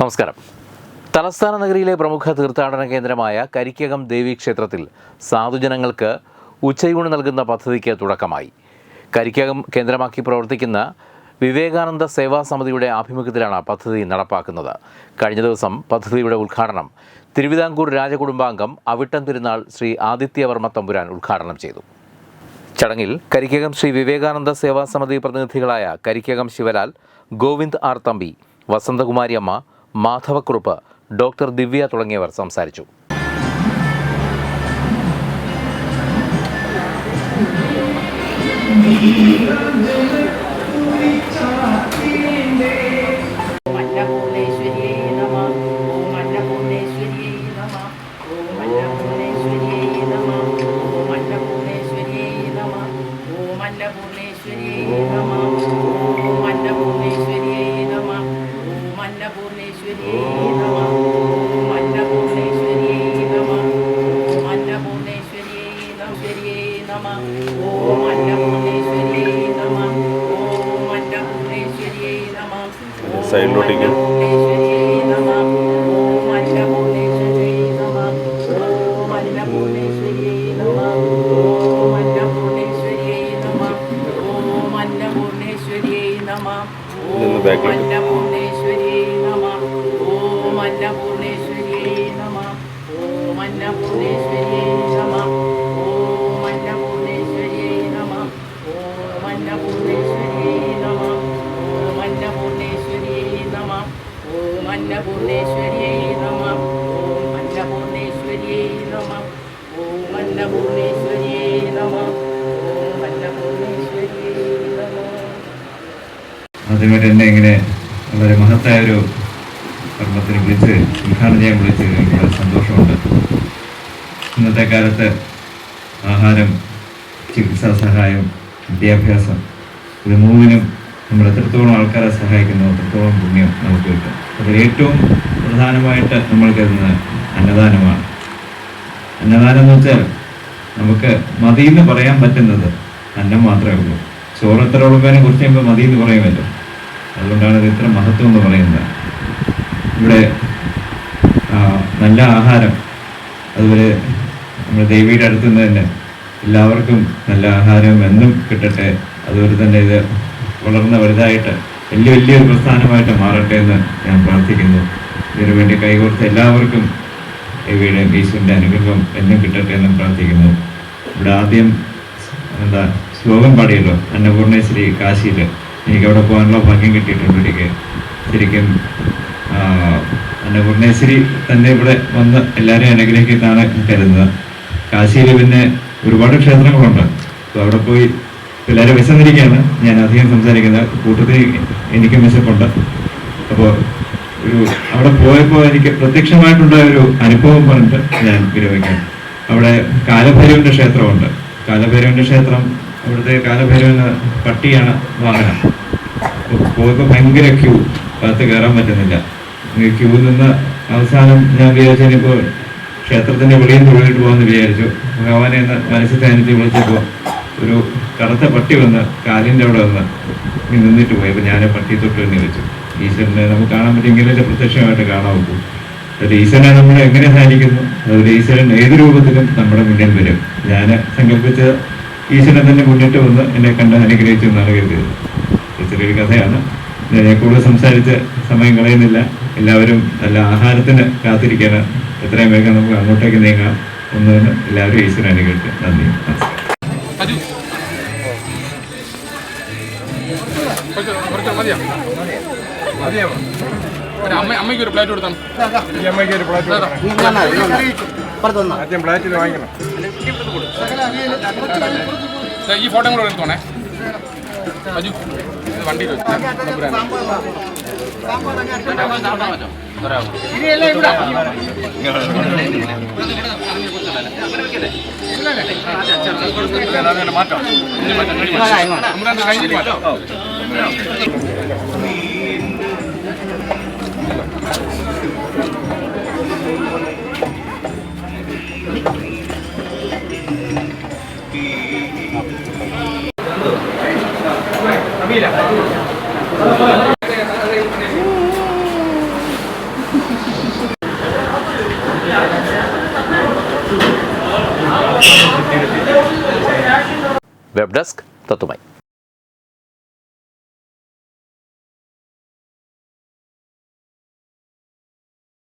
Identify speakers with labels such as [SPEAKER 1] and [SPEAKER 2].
[SPEAKER 1] നമസ്കാരം. തലസ്ഥാന നഗരിയിലെ പ്രമുഖ തീർത്ഥാടന കേന്ദ്രമായ കരിക്കകം ദേവീക്ഷേത്രത്തിൽ സാധുജനങ്ങൾക്ക് ഉച്ചയൂണ് നൽകുന്ന പദ്ധതിക്ക് തുടക്കമായി. കരിക്കകം കേന്ദ്രമാക്കി പ്രവർത്തിക്കുന്ന വിവേകാനന്ദ സേവാ സമിതിയുടെ ആഭിമുഖ്യത്തിലാണ് പദ്ധതി നടപ്പാക്കുന്നത്. കഴിഞ്ഞ ദിവസം പദ്ധതിയുടെ ഉദ്ഘാടനം തിരുവിതാംകൂർ രാജകുടുംബാംഗം അവിട്ടം തിരുനാൾ ശ്രീ ആദിത്യവർമ്മ തമ്പുരാൻ ഉദ്ഘാടനം ചെയ്തു. ചടങ്ങിൽ കരിക്കകം ശ്രീ വിവേകാനന്ദ സേവാ സമിതി പ്രതിനിധികളായ കരിക്കകം ശിവലാൽ ഗോവിന്ദ് ആർ തമ്പി വസന്തകുമാരി അമ്മ മാധവക്കുറുപ്പ് ഡോക്ടർ ദിവ്യ തുടങ്ങിയവർ സംസാരിച്ചു.
[SPEAKER 2] മന്നപൂർണേശ്വരിയേ അന്നപൂർണേശ്വരി അന്നപൂർണേശ്വരി നമ. അന്നപൂർണേശ്വരി നശ്വരി നമ. ഓം അന്നപൂർണേശ്വരി നമ. ഓം അന്നപൂർണേശ്വരി നമ.
[SPEAKER 3] സൈഡിലോട്ടേക്ക്
[SPEAKER 2] അന്നപൂർണേശ്വരിയേ നമ. ഓം അന്നപൂർണേശ്വരിയേ നമ. ഓം അന്നപൂർണേശ്വരിയേ നമ. ഓം അന്നപൂർണേശ്വരിയേ നമ.
[SPEAKER 4] ആദ്യമായിട്ട് എന്നെ ഇങ്ങനെ വളരെ മഹത്തായ ഒരു കർമ്മത്തിന് വിളിച്ച് ഉദ്ഘാടനം ചെയ്യാൻ വിളിച്ച് വളരെ സന്തോഷമുണ്ട്. ഇന്നത്തെ കാലത്ത് ആഹാരം ചികിത്സാ സഹായം വിദ്യാഭ്യാസം ഇത് മൂന്നിനും നമ്മൾ എത്രത്തോളം ആൾക്കാരെ സഹായിക്കുന്നു അത്രത്തോളം പുണ്യം നമുക്ക് കിട്ടും. അതിൽ ഏറ്റവും പ്രധാനമായിട്ട് നമ്മൾ കരുതുന്നത് അന്നദാനമാണ്. അന്നദാനം എന്ന് വെച്ചാൽ നമുക്ക് മതി എന്ന് പറയാൻ പറ്റുന്നത് അന്നം മാത്രമേ ഉള്ളൂ. ചോറ് എത്ര ഉള്ളതിനെ കുറിച്ച് കഴിയുമ്പോൾ മതി എന്ന് പറ്റും. അതുകൊണ്ടാണ് ഇത് ഇത്ര മഹത്വം എന്ന് പറയുന്നത്. ഇവിടെ നല്ല ആഹാരം. അതുപോലെ നമ്മുടെ ദേവിയുടെ അടുത്തുനിന്ന് തന്നെ എല്ലാവർക്കും നല്ല ആഹാരം എന്നും കിട്ടട്ടെ. അതുപോലെ തന്നെ ഇത് വളർന്ന വലുതായിട്ട് വലിയ വലിയൊരു പ്രസ്ഥാനമായിട്ട് മാറട്ടെ എന്ന് ഞാൻ പ്രാർത്ഥിക്കുന്നു. ഇതിനു വേണ്ടി കൈകോർത്ത എല്ലാവർക്കും ഇവയുടെ ഈശ്വരന്റെ അനുഗ്രഹം എന്നും കിട്ടട്ടെ എന്നും പ്രാർത്ഥിക്കുന്നു. ഇവിടെ ആദ്യം എന്താ ശ്ലോകം പാടിയല്ലോ അന്നപൂർണേശ്വരി കാശിയിൽ എനിക്ക് അവിടെ പോകാനുള്ള ഭാഗ്യം കിട്ടിയിട്ടുണ്ട് ഒരിക്കൽ. ശരിക്കും അന്നപൂർണേശ്വരി തന്നെ ഇവിടെ വന്ന് എല്ലാവരെയും അനുഗ്രഹിക്കുന്നതാണ് കരുതുന്നത് കാശിയിൽ പിന്നെ ഒരുപാട് ക്ഷേത്രങ്ങളുണ്ട്. അപ്പോൾ അവിടെ പോയി എല്ലാവരും വിശന്നിരിക്കുകയാണ് ഞാൻ അധികം സംസാരിക്കുന്ന കൂട്ടത്തിൽ എനിക്കും വിശപ്പുണ്ട്. അപ്പോൾ ഒരു അവിടെ പോയപ്പോൾ എനിക്ക് പ്രത്യക്ഷമായിട്ടുള്ള ഒരു അനുഭവം പറഞ്ഞിട്ട് ഞാൻ വിരമിക്കാം അവിടെ കാലഭൈരവന്റെ ക്ഷേത്രമുണ്ട്. കാലഭൈരവന്റെ ക്ഷേത്രം അവിടുത്തെ കാലഭൈരവന് പട്ടിയാണ് വാഹനം. പോയപ്പോൾ ഭയങ്കര ക്യൂ. അകത്ത് കയറാൻ പറ്റുന്നില്ല. ക്യൂ നിന്ന് അവസാനം ഞാൻ വിചാരിച്ചു ഇനിയിപ്പോൾ ക്ഷേത്രത്തിന്റെ വെളിയിൽ നിന്ന് ഒഴുകിട്ട് പോകാമെന്ന് വിചാരിച്ചു. ഭഗവാനെ മനസ്സിൽ ധ്യാനിച്ച് വിളിച്ചപ്പോൾ ഒരു കറുത്ത പട്ടി വന്ന് കാലിന്റെ അവിടെ വന്ന് നിന്നിട്ട് പോയി. അപ്പോൾ ഞാൻ പട്ടി തൊട്ട് തന്നെ വെച്ചു. ഈശ്വരനെ നമുക്ക് കാണാൻ പറ്റുമെങ്കിലല്ലേ പ്രത്യക്ഷമായിട്ട് കാണാൻ ഒക്കൂ ഒരു ഈശ്വരനെ നമ്മൾ എങ്ങനെ ധ്യാനിക്കുന്നു അതുപോലെ ഈശ്വരൻ ഏത് രൂപത്തിലും നമ്മുടെ മുന്നിൽ വരും. ഞാൻ സങ്കല്പിച്ച ഈശ്വരൻ തന്നെ മുന്നിട്ട് വന്ന് എന്നെ കണ്ട് അനുഗ്രഹിച്ചു എന്നാണ് കരുതിയത്. ചെറിയൊരു കഥയാണ്. ഞാൻ കൂടുതൽ സംസാരിച്ച് സമയം കളയുന്നില്ല. എല്ലാവരും നല്ല ആഹാരത്തിന് കാത്തിരിക്കാൻ എത്രയും വേഗം നമുക്ക് അങ്ങോട്ടേക്ക് നീങ്ങാം. ഒന്നും എല്ലാവരും ഈശ്വരൻ അനുഗ്രഹിച്ചു. നന്ദി. നമസ്കാരം.
[SPEAKER 5] കുറച്ച് മതിയോ? മതിയോ ഒരു അമ്മ അമ്മയ്ക്ക് ഒരു പ്ലേറ്റ് കൊടുത്താണ്
[SPEAKER 6] അമ്മയ്ക്ക് ഒരു പ്ലേറ്റ്. ആദ്യം പ്ലേറ്റിൽ വാങ്ങിക്കണം.
[SPEAKER 5] ഈ ഫോട്ടോ കൂടെ എടുത്തോണേ. അജു ഇത് വണ്ടിയിൽ വെച്ചു. മാറ്റാം Mira.
[SPEAKER 1] Web desk तत्मई